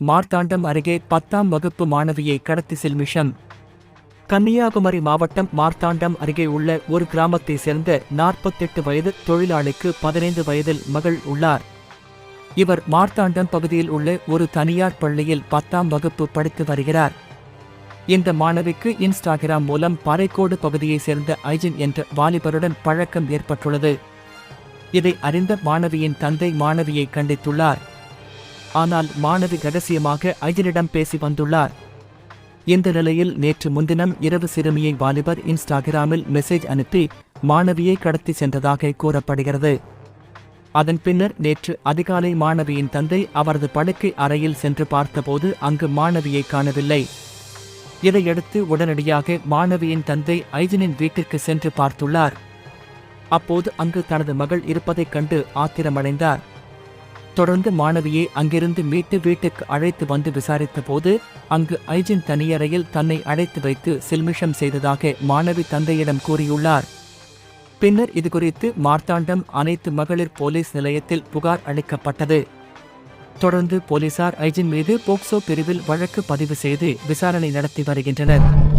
மார்த்தாண்டம் அருகே பத்தாம் வகுப்பு மாணவியை கடத்தி செல்மிஷம் கன்னியாகுமரி மாவட்டம் மார்த்தாண்டம் அருகே உள்ள ஒரு கிராமத்தை சேர்ந்த நாற்பத்தெட்டு வயது தொழிலாளிக்கு பதினைந்து வயதில் மகள் உள்ளார். இவர் மார்த்தாண்டம் பகுதியில் உள்ள ஒரு தனியார் பள்ளியில் பத்தாம் வகுப்பு படித்து வருகிறார். இந்த மாணவிக்கு இன்ஸ்டாகிராம் மூலம் பாறைக்கோடு பகுதியைச் சேர்ந்த ஐஜின் என்ற வாலிபருடன் பழக்கம் ஏற்பட்டுள்ளது. இதை அறிந்த மாணவியின் தந்தை மாணவியை கண்டித்துள்ளார். ஆனால் மாணவி ரகசியமாக ஐயனிடம் பேசி வந்துள்ளார். இந்த நிலையில் நேற்று முன்தினம் இரவு சிறுமியை வாலிபர் இன்ஸ்டாகிராமில் மெசேஜ் அனுப்பி மாணவியை கடத்தி சென்றதாக கூறப்படுகிறது. அதன் பின்னர் நேற்று அதிகாலை மாணவியின் தந்தை அவரது படுக்கை அறையில் சென்று பார்த்தபோது அங்கு மாணவியை காணவில்லை. இதையடுத்து உடனடியாக மாணவியின் தந்தை ஐஜனின் வீட்டிற்கு சென்று பார்த்துள்ளார். அப்போது அங்கு தனது மகள் இருப்பதைக் கண்டு ஆத்திரமடைந்தார். தொடர்ந்து மாணவியை அங்கிருந்து மீட்டு வீட்டுக்கு அழைத்து வந்து விசாரித்த போது அங்கு ஐஜின் தனியறையில் தன்னை அழைத்து வைத்து சில்மிஷம் செய்ததாக மாணவி தந்தையிடம் கூறியுள்ளார். பின்னர் இதுகுறித்து மார்த்தாண்டம் அனைத்து மகளிர் போலீஸ் நிலையத்தில் புகார் அளிக்கப்பட்டது. தொடர்ந்து போலீசார் ஐஜின் மீது போக்சோ பிரிவில் வழக்கு பதிவு செய்து விசாரணை நடத்தி வருகின்றனர்.